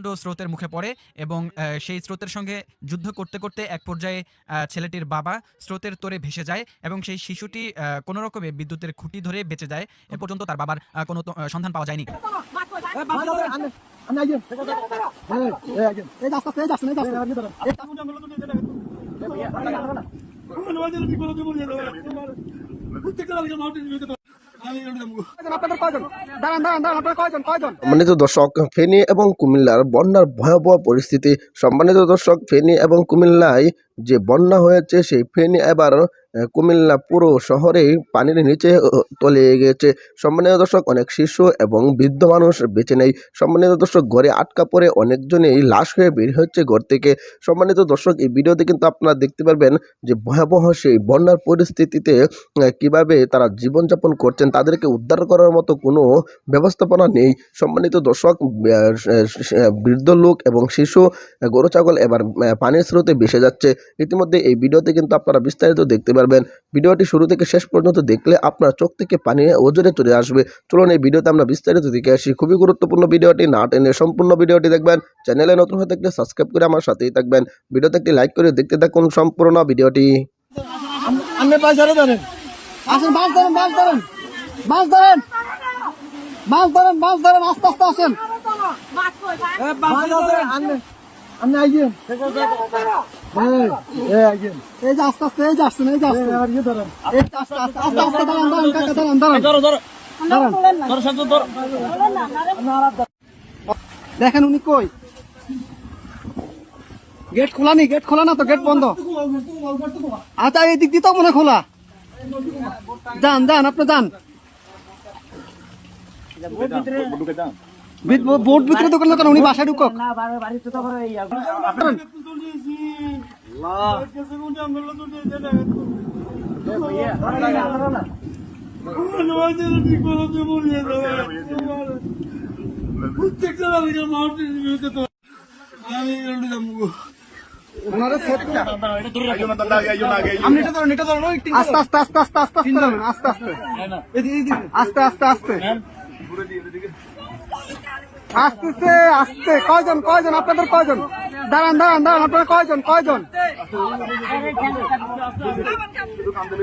প্রচণ্ড স্রোতের মুখে পড়ে এবং সেই স্রোতের সঙ্গে যুদ্ধ করতে করতে এক পর্যায়ে ছেলেটির বাবা স্রোতের তোরে ভেসে যায় এবং সেই শিশুটি কোনো রকমে বিদ্যুতের খুঁটি ধরে বেঁচে যায় এ পর্যন্ত তার বাবার কোনো সন্ধান পাওয়া যায়নি আপনাদের সম্মানিত দর্শক ফেনী এবং কুমিল্লার বন্যার ভয়াবহ পরিস্থিতি সম্মানিত দর্শক ফেনী এবং কুমিল্লায় যে বন্যা হয়েছে, সেই ফেনী এবার কুমিল্লা পুরো শহরেই পানির নিচে তলিয়ে গেছে সম্মানিত দর্শক, অনেক শিশু এবং বৃদ্ধ মানুষ বেঁচে নেই। সম্মানিত দর্শক, ঘরে আটকা পড়ে অনেকজনেই লাশ হয়ে বের হচ্ছে ঘর থেকে। সম্মানিত দর্শক, এই ভিডিওতে কিন্তু আপনারা দেখতে পারবেন যে ভয়াবহ সেই বন্যার পরিস্থিতিতে কীভাবে তারা জীবনযাপন করছেন, তাদেরকে উদ্ধার করার মতো কোনো ব্যবস্থাপনা নেই। সম্মানিত দর্শক বৃদ্ধ লোক এবং শিশু গরু, ছাগল এবার পানির স্রোতে ভেসে যাচ্ছে। ইতিমধ্যে এই ভিডিওতে কিন্তু আপনারা বিস্তারিত দেখতে পারবেন। ভিডিওটি শুরু থেকে শেষ পর্যন্ত দেখলে আপনার চোখ থেকে পানি ওজনে চলে আসবে। চলুন এই ভিডিওতে আমরা বিস্তারিত দেখে আসি। খুবই গুরুত্বপূর্ণ ভিডিওটি না টেনে সম্পূর্ণ ভিডিওটি দেখবেন। চ্যানেলে নতুন হয়ে থাকলে সাবস্ক্রাইব করে আমার সাথেই থাকবেন। ভিডিওতে একটি লাইক করে দেখতে থাকুন সম্পূর্ণ ভিডিওটি। আপনি পয়সারে ধরেন। আসেন মাছ ধরেন মাছ ধরেন। মাছ ধরেন। মাছ ধরেন মাছ ধরেন আস্তে আস্তে আসেন। মাছ ধরেন আপনি আপনি আইয়েন এই, এই। এই যে আস্তে আস্তে এই যে আসছেন এই যে আসছেন। এই যে আস্তে আস্তে আস্তে আস্তে দাঁড়ান দাঁড়ান কাকা দাঁড়ান দাঁড়ান। দেখেন উনি কই? গেট খোলা নি? গেট খোলা না তো? গেট বন্ধ। আচ্ছা এই দিক দিয়ে তো মনে খোলা। যান যান আপনি যান। বোট ভিতরে দোকান দোকান উনি বাসায় ঢুকক ধরুন আস্তে আস্তে আস্তে আস্তে আস্তে আস্তে নামেন, আস্তে আস্তে আস্তে আস্তে আস্তে আসতেছে আসতে কয়জন কয়জন আপনাদের কয়জন দাঁড়ান দাঁড়ান দাঁড়ান আপনারা কয়জন কয়জন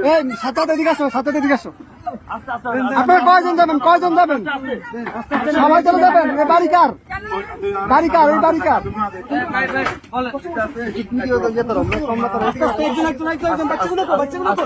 এই সাথে এদিকে আসো সাথে এদিকে আসো আপনারা কয়জন যাবেন কয়জন যাবেন সবাই চলে যাবেন এই বাড়ি কার বাড়ি কার এই বাড়ি কার একজন একজন একজন একজন বাচ্চাগুলো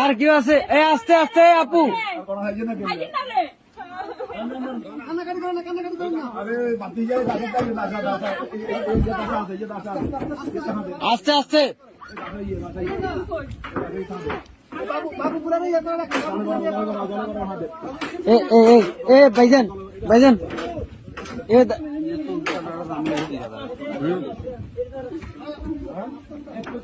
আর কেউ আছে? এ আস্তে আস্তে আপু। আস্তে আস্তে। এ এ এ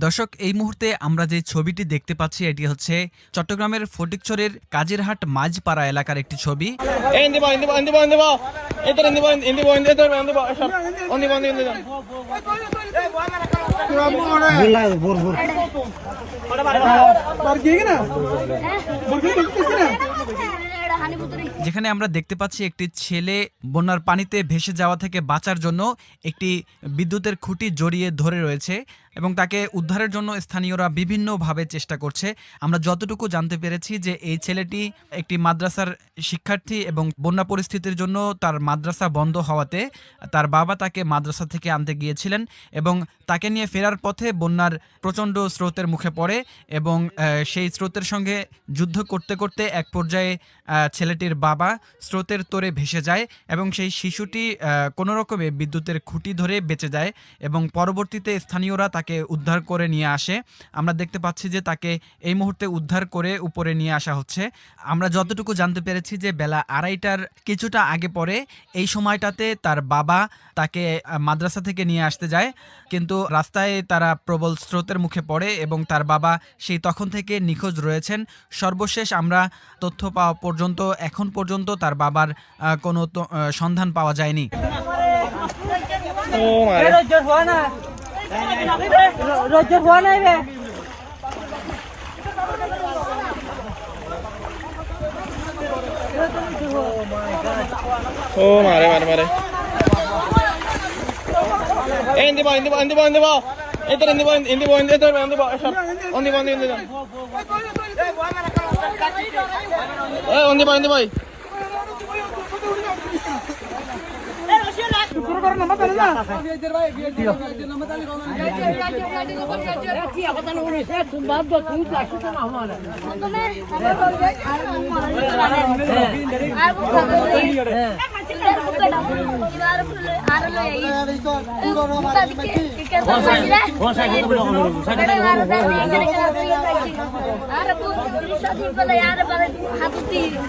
দর্শক এই মুহূর্তে আমরা যে ছবিটি দেখতে পাচ্ছি এটি হচ্ছে চট্টগ্রামের ফটিকছড়ের কাজিরহাট মাঝপাড়া এলাকার একটি ছবি। যেখানে আমরা দেখতে পাচ্ছি একটি ছেলে বন্যার পানিতে ভেসে যাওয়া থেকে বাঁচার জন্য একটি বিদ্যুতের খুঁটি জড়িয়ে ধরে রয়েছে এবং তাকে উদ্ধারের জন্য স্থানীয়রা বিভিন্নভাবে চেষ্টা করছে। আমরা যতটুকু জানতে পেরেছি যে এই ছেলেটি একটি মাদ্রাসার শিক্ষার্থী এবং বন্যা পরিস্থিতির জন্য তার মাদ্রাসা বন্ধ হওয়াতে তার বাবা তাকে মাদ্রাসা থেকে আনতে গিয়েছিলেন এবং তাকে নিয়ে ফেরার পথে বন্যার প্রচণ্ড স্রোতের মুখে পড়ে এবং সেই স্রোতের সঙ্গে যুদ্ধ করতে করতে এক পর্যায়ে ছেলেটির বাবা স্রোতের তোরে ভেসে যায় এবং সেই শিশুটি কোনো রকমে বিদ্যুতের খুঁটি ধরে বেঁচে যায় এবং পরবর্তীতে স্থানীয়রা তাকে উদ্ধার করে নিয়ে আসে। আমরা দেখতে পাচ্ছি যে তাকে এই মুহূর্তে উদ্ধার করে উপরে নিয়ে আসা হচ্ছে। আমরা যতটুকু জানতে পেরেছি যে বেলা আড়াইটার কিছুটা আগে পরে এই সময়টাতে তার বাবা তাকে মাদ্রাসা থেকে নিয়ে আসতে যায়। কিন্তু রাস্তায় তারা প্রবল স্রোতের মুখে পড়ে এবং তার বাবা সেই তখন থেকে নিখোঁজ রয়েছেন। সর্বশেষ আমরা তথ্য পাওয়া পর্যন্ত এখন পর্যন্ত তার বাবার কোনো তো- সন্ধান পাওয়া যায়নি ও মারে মারে মারে মারে Eh, hindi ba, hindi ba, hindi ba, hindi ba? Ito, hindi ba, hindi ba, hindi ba, hindi ba, Sir, hindi ba,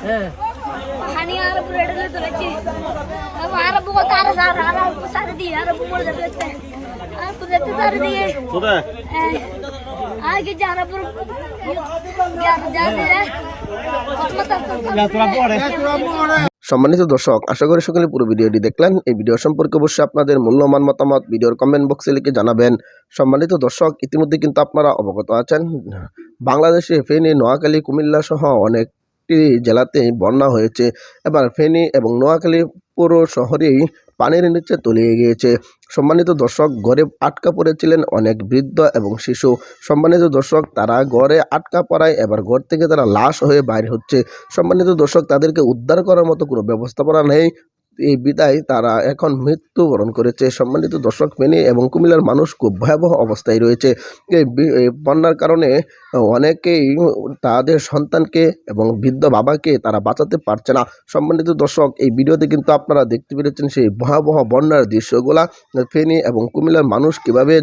ba, hindi ba? Eh, hindi ba, hindi ba? आणि अरब रेडले तर अब अरब को तार सार अरब को सारे दिए अरब को बोल देते हैं अरब देते सारे दिए आगे जाना पर क्या जाते हैं मतलब সম্মানিত দর্শক আশা করি সকলে পুরো ভিডিওটি দেখলেন এই ভিডিও সম্পর্কে অবশ্যই আপনাদের মূল্যবান মতামত ভিডিওর কমেন্ট বক্সে লিখে জানাবেন সম্মানিত দর্শক ইতিমধ্যে কিন্তু আপনারা অবগত আছেন বাংলাদেশে ফেনী নোয়াখালী কুমিল্লা সহ অনেকটি জেলাতেই বন্যা হয়েছে। এবার ফেনী এবং নোয়াখালী পুরো শহরেই পানির নিচে তলিয়ে গিয়েছে। সম্মানিত দর্শক ঘরে আটকা পড়েছিলেন অনেক বৃদ্ধ এবং শিশু। সম্মানিত দর্শক, তারা ঘরে আটকা পড়ায়, এবার ঘর থেকে তারা লাশ হয়ে বাইর হচ্ছে। সম্মানিত দর্শক, তাদেরকে উদ্ধার করার মতো কোনো ব্যবস্থাপনা নেই। এই বিদায় তারা এখন মৃত্যুবরণ করেছে। সম্মানিত দর্শক ফেনী এবং কুমিল্লার মানুষ খুব ভয়াবহ অবস্থায় রয়েছে। এই বন্যার কারণে অনেকেই তাদের সন্তানকে এবং বৃদ্ধ বাবাকে তারা বাঁচাতে পারছে না। সম্মানিত দর্শক, এই ভিডিওতে কিন্তু আপনারা দেখতে পেরেছেন সেই ভয়াবহ বন্যার দৃশ্যগুলা। ফেনী এবং কুমিল্লার মানুষ কীভাবে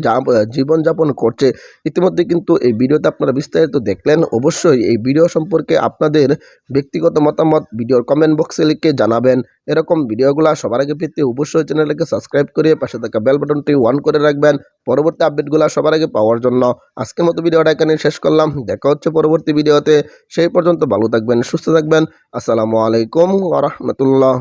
জীবনযাপন করছে, ইতিমধ্যে কিন্তু এই ভিডিওতে আপনারা বিস্তারিত দেখলেন। অবশ্যই এই ভিডিও সম্পর্কে আপনাদের ব্যক্তিগত মতামত ভিডিওর কমেন্ট বক্সে লিখে জানাবেন। এরকম ভিডিওগুলো সবার আগে পেতে অবশ্যই চ্যানেলকে সাবস্ক্রাইব করে পাশে থাকা বেল বাটনটি অন করে রাখবেন। পরবর্তী আপডেটগুলো সবার আগে পাওয়ার জন্য আজকের মতো ভিডিওটা এখানে শেষ করলাম। দেখা হচ্ছে পরবর্তী ভিডিওতে। সেই পর্যন্ত ভালো থাকবেন, সুস্থ থাকবেন। আসসালামু আলাইকুম ওরহমতুল্লাহ